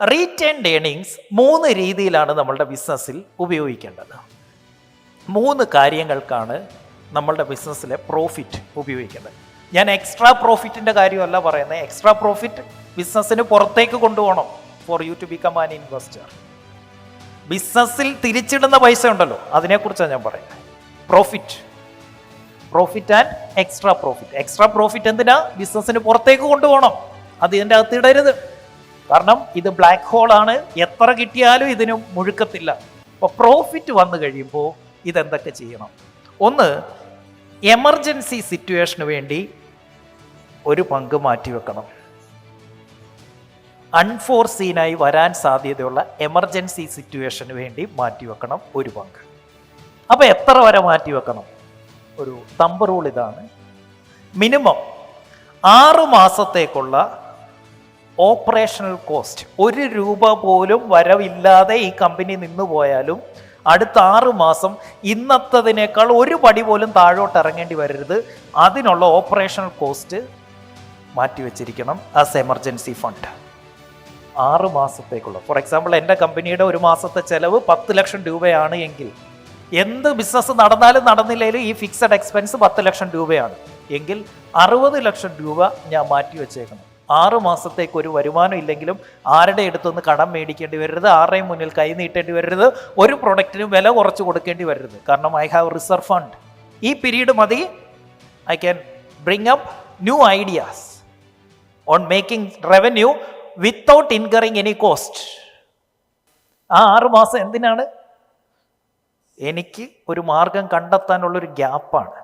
Retained earnings മൂന്ന് രീതിയിലാണ് നമ്മളുടെ ബിസിനസ്സിൽ ഉപയോഗിക്കേണ്ടത്. മൂന്ന് കാര്യങ്ങൾക്കാണ് നമ്മളുടെ ബിസിനസ്സിലെ പ്രോഫിറ്റ് ഉപയോഗിക്കേണ്ടത്. ഞാൻ എക്സ്ട്രാ പ്രോഫിറ്റിന്റെ കാര്യമല്ല പറയുന്നത്. എക്സ്ട്രാ പ്രോഫിറ്റ് ബിസിനസ്സിന് പുറത്തേക്ക് കൊണ്ടുപോകണം for you to become an investor ബിസിനസ്സിൽ തിരിച്ചിടുന്ന പൈസ ഉണ്ടല്ലോ അതിനെക്കുറിച്ചാണ് ഞാൻ പറയുന്നത്. Profit profit and extra profit extra profit എന്തിനാ? ബിസിനസ്സിന് പുറത്തേക്ക് കൊണ്ടുപോകണം. അത് ഇതിന്റെ അകത്ത് ഇടരുത്. കാരണം ഇത് ബ്ലാക്ക് ഹോളാണ് എത്ര കിട്ടിയാലും ഇതിന് മുഴുക്കത്തില്ല. അപ്പോൾ പ്രോഫിറ്റ് വന്നു കഴിയുമ്പോൾ ഇതെന്തൊക്കെ ചെയ്യണം? ഒന്ന് എമർജൻസി സിറ്റുവേഷന് വേണ്ടി ഒരു പങ്ക് മാറ്റിവെക്കണം അൺഫോർസീനായി വരാൻ സാധ്യതയുള്ള എമർജൻസി സിറ്റുവേഷന് വേണ്ടി മാറ്റിവെക്കണം ഒരു പങ്ക്. അപ്പോൾ എത്ര വരെ മാറ്റിവെക്കണം ഒരു തമ്പ് റൂൾ ഇതാണ്. മിനിമം ആറു മാസത്തേക്കുള്ള ഓപ്പറേഷണൽ കോസ്റ്റ്. ഒരു രൂപ പോലും വരവില്ലാതെ ഈ കമ്പനി നിന്ന് പോയാലും അടുത്ത ആറ് മാസം ഇന്നത്തതിനേക്കാൾ ഒരു പടി പോലും താഴോട്ട് ഇറങ്ങേണ്ടി വരരുത്. അതിനുള്ള ഓപ്പറേഷണൽ കോസ്റ്റ് മാറ്റിവെച്ചിരിക്കണം ആസ് എമർജൻസി ഫണ്ട് ആറ് മാസത്തേക്കുള്ള. ഫോർ എക്സാമ്പിൾ എന്റെ കമ്പനിയുടെ ഒരു മാസത്തെ ചെലവ് പത്ത് ലക്ഷം രൂപയാണ് എങ്കിൽ എന്ത് ബിസിനസ് നടന്നാലും നടന്നില്ലെങ്കിലും ഈ ഫിക്സഡ് എക്സ്പെൻസ് പത്ത് ലക്ഷം രൂപയാണ്. എങ്കിൽ അറുപത് ലക്ഷം രൂപ ഞാൻ മാറ്റി വെച്ചേക്കണം. ആറ് മാസത്തേക്ക് ഒരു വരുമാനം ഇല്ലെങ്കിലും ആരുടെ അടുത്തുനിന്ന് കടം മേടിക്കേണ്ടി വരരുത് ആരുടെയും മുന്നിൽ കൈനീട്ടേണ്ടി വരരുത് ഒരു പ്രൊഡക്റ്റിനും വില കുറച്ച് കൊടുക്കേണ്ടി വരരുത്. കാരണം ഐ ഹാവ് റിസർവ് ഫണ്ട് ഈ പീരീഡ് മതി. I can bring up new ideas on making revenue without incurring any cost ആ ആറ് മാസം എന്തിനാണ്? എനിക്ക് ഒരു മാർഗം കണ്ടെത്താനുള്ളൊരു ഗ്യാപ്പാണ്